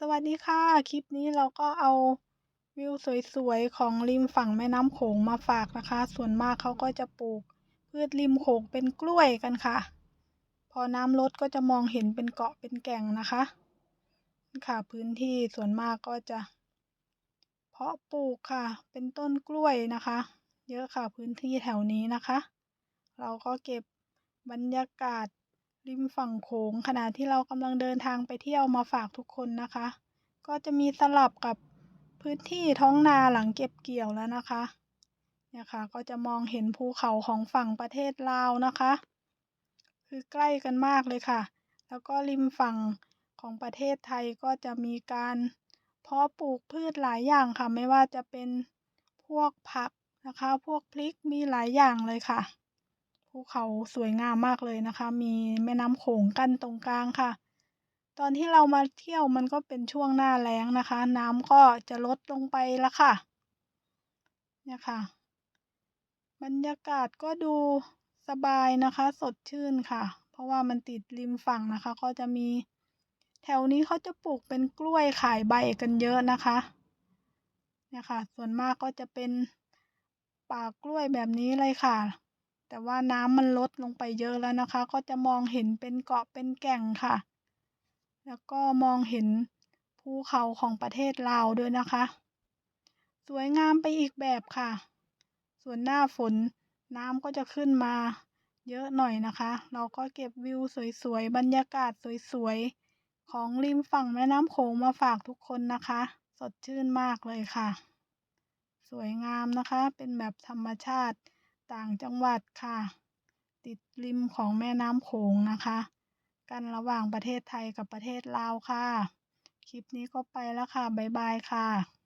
สวัสดีค่ะ คลิปนี้เราก็เอาวิวสวยๆ ของริมฝั่งแม่น้ำโขงมาฝากนะคะ ส่วนมากเขาก็จะปลูก พืชริมโขงเป็นกล้วยกันค่ะ พอน้ำลดก็จะมองเห็นเป็นเกาะเป็นแก่งนะคะ ค่ะพื้นที่ส่วนมากก็จะ เพาะปลูกค่ะ เป็นต้นกล้วยนะคะ เยอะค่ะพื้นที่แถวนี้นะคะ เราก็เก็บบรรยากาศ ริมฝั่งโขงขณะที่เรากำลังเดินทางไปเที่ยวมาฝากทุกคนนะคะ ก็จะมีสลับกับพื้นที่ท้องนาหลังเก็บเกี่ยวแล้วนะคะเนี่ยค่ะก็จะมองเห็นภูเขาของฝั่งประเทศลาวนะคะ คือใกล้กันมากเลยค่ะ แล้วก็ริมฝั่งของประเทศไทยก็จะมีการเพาะปลูกพืชหลายอย่างค่ะ ไม่ว่าจะเป็นพวกผักนะคะ พวกพริกมีหลายอย่างเลยค่ะ ภูเขาสวยงามมากเลยนะคะ มีแม่น้ำโขงกั้นตรงกลางค่ะ ตอนที่เรามาเที่ยวมันก็เป็นช่วงหน้าแล้งนะคะ น้ำก็จะลดลงไปแล้วค่ะ เนี่ยค่ะ บรรยากาศก็ดูสบายนะคะ สดชื่นค่ะ เพราะว่ามันติดริมฝั่งนะคะ ก็จะมี แถวนี้เขาจะปลูกเป็นกล้วยขายใบกันเยอะนะคะเนี่ยค่ะ ส่วนมากก็จะเป็นป่ากล้วยแบบนี้เลยค่ะ แต่ว่าน้ำมันลดลงไปเยอะแล้วนะคะ ก็จะมองเห็นเป็นเกาะเป็นแก่งค่ะ แล้วก็มองเห็นภูเขาของประเทศลาวด้วยนะคะ สวยงามไปอีกแบบค่ะ ส่วนหน้าฝนน้ำก็จะขึ้นมาเยอะหน่อยนะคะ เราก็เก็บวิวสวยๆ บรรยากาศสวยๆ ของริมฝั่งแม่น้ำโขงมาฝากทุกคนนะคะ สดชื่นมากเลยค่ะ สวยงามนะคะ เป็นแบบธรรมชาติ ต่างจังหวัดค่ะ ติดริมของแม่น้ำโขงนะคะ กันระหว่างประเทศไทยกับประเทศลาวค่ะ คลิปนี้ก็ไปแล้วค่ะ บ๊ายบายค่ะ